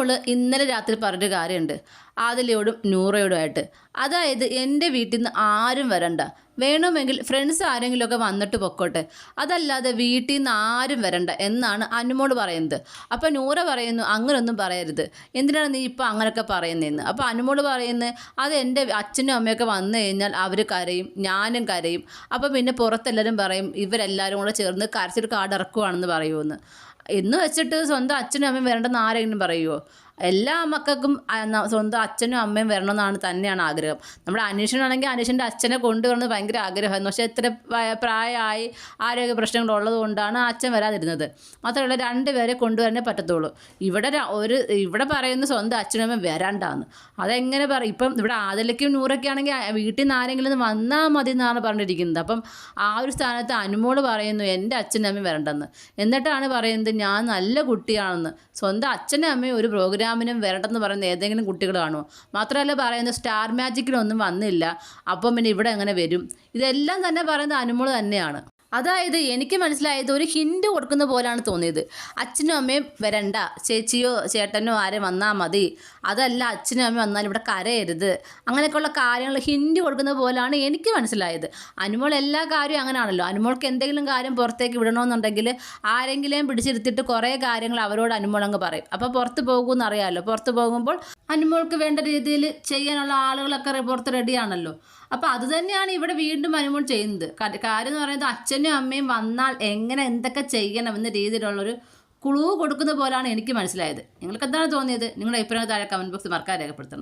അനുമോൾ ഇന്നലെ രാത്രി പറഞ്ഞൊരു കാര്യമുണ്ട്. ആദിലയോടും നൂറയോടുമായിട്ട്. അതായത് എന്റെ വീട്ടിൽ നിന്ന് ആരും വരണ്ട. വേണമെങ്കിൽ ഫ്രണ്ട്സ് ആരെങ്കിലുമൊക്കെ വന്നിട്ട് പൊക്കോട്ടെ. അതല്ലാതെ വീട്ടിൽ നിന്ന് ആരും വരണ്ട എന്നാണ് അനുമോട് പറയുന്നത്. അപ്പോൾ നൂറ പറയുന്നു അങ്ങനെയൊന്നും പറയരുത്. എന്തിനാണ് നീ ഇപ്പോൾ അങ്ങനെയൊക്കെ പറയുന്നതെന്ന് അപ്പോൾ അനുമോട് പറയുന്നത് അത് എന്റെ അച്ഛനും അമ്മയൊക്കെ വന്നു കഴിഞ്ഞാൽ അവർ കരയും ഞാനും കരയും. അപ്പോൾ പിന്നെ പുറത്തെല്ലാവരും പറയും ഇവരെല്ലാവരും കൂടെ ചേർന്ന് കരച്ചിട്ട് കാർഡ് ഇറക്കുവാണെന്ന് പറയുമെന്ന് എന്ന് വെച്ചിട്ട് സ്വന്തം അച്ഛനും അമ്മയും വരണ്ടെന്ന് ആരെങ്കിലും പറയുമോ എല്ലാ മക്കൾക്കും സ്വന്തം അച്ഛനും അമ്മയും വരണമെന്നാണ് തന്നെയാണ് ആഗ്രഹം. നമ്മുടെ അനീഷനാണെങ്കിൽ അനീഷിന്റെ അച്ഛനെ കൊണ്ടുവരണത് ഭയങ്കര ആഗ്രഹമായിരുന്നു. പക്ഷേ എത്ര പ്രായമായി ആരോഗ്യ പ്രശ്നങ്ങൾ ഉള്ളത് കൊണ്ടാണ് അച്ഛൻ വരാതിരുന്നത്. മാത്രമല്ല രണ്ടുപേരെ കൊണ്ടുവരാനേ പറ്റത്തുള്ളൂ. ഇവിടെ ഒരു ഇവിടെ പറയുന്ന സ്വന്തം അച്ഛനും അമ്മയും വരണ്ടാന്ന്. അതെങ്ങനെ പറയും ഇപ്പം ഇവിടെ ആദിലയ്ക്കും നൂറൊക്കെ ആണെങ്കിൽ വീട്ടിൽ നിന്ന് ആരെങ്കിലും വന്നാൽ മതി എന്നാണ് പറഞ്ഞിരിക്കുന്നത്. അപ്പം ആ ഒരു സ്ഥാനത്ത് അനുമോൾ പറയുന്നു എന്റെ അച്ഛനും അമ്മയും വരണ്ടെന്ന്. എന്നിട്ടാണ് പറയുന്നത് ഞാൻ നല്ല കുട്ടിയാണെന്ന്. സ്വന്തം അച്ഛനും അമ്മയും ഒരു പ്രോഗ്രാമിനും വരണ്ടെന്ന് പറയുന്ന ഏതെങ്കിലും കുട്ടികൾ കാണുമോ? മാത്രമല്ല പറയുന്നത് സ്റ്റാർ മാജിക്കിലൊന്നും വന്നില്ല. അപ്പം പിന്നെ ഇവിടെ എങ്ങനെ വരും? ഇതെല്ലാം തന്നെ പറയുന്നത് അനുമോൾ തന്നെയാണ്. അതായത് എനിക്ക് മനസ്സിലായത് ഒരു ഹിൻഡ് കൊടുക്കുന്ന പോലാണ് തോന്നിയത്. അച്ഛനും അമ്മയും വരണ്ട. ചേച്ചിയോ ചേട്ടനോ ആരും വന്നാൽ മതി. അതല്ല അച്ഛനും അമ്മയും വന്നാൽ ഇവിടെ കരയരുത്. അങ്ങനെയൊക്കെയുള്ള കാര്യങ്ങൾ ഹിൻഡ് കൊടുക്കുന്ന പോലാണ് എനിക്ക് മനസ്സിലായത്. അനുമോൾ എല്ലാ കാര്യവും അങ്ങനെയാണല്ലോ അനുമോൾക്ക് എന്തെങ്കിലും കാര്യം പുറത്തേക്ക് വിടണമെന്നുണ്ടെങ്കിൽ ആരെങ്കിലും പിടിച്ചിരുത്തിയിട്ട് കുറേ കാര്യങ്ങൾ അവരോട് അനുമോൾ അങ്ങ് പറയും. അപ്പോൾ പുറത്ത് പോകുമെന്ന് അറിയാമല്ലോ. പുറത്ത് പോകുമ്പോൾ അനുമോൾക്ക് വേണ്ട രീതിയിൽ ചെയ്യാനുള്ള ആളുകളൊക്കെ പുറത്ത് റെഡിയാണല്ലോ അപ്പോൾ അത് തന്നെയാണ് ഇവിടെ വീണ്ടും അനുമോൾ ചെയ്യുന്നത്. കാര്യം എന്ന് പറയുന്നത് അച്ഛനും അമ്മയും വന്നാൽ എങ്ങനെ എന്തൊക്കെ ചെയ്യണം എന്ന രീതിയിലുള്ളൊരു ക്ലൂ കൊടുക്കുന്ന പോലാണ് എനിക്ക് മനസ്സിലായത്. നിങ്ങൾക്ക് എന്താണ് തോന്നിയത്? നിങ്ങളുടെ അഭിപ്രായം താഴെ കമന്റ് ബോക്സ് മറക്കാൻ രേഖപ്പെടുത്തണം.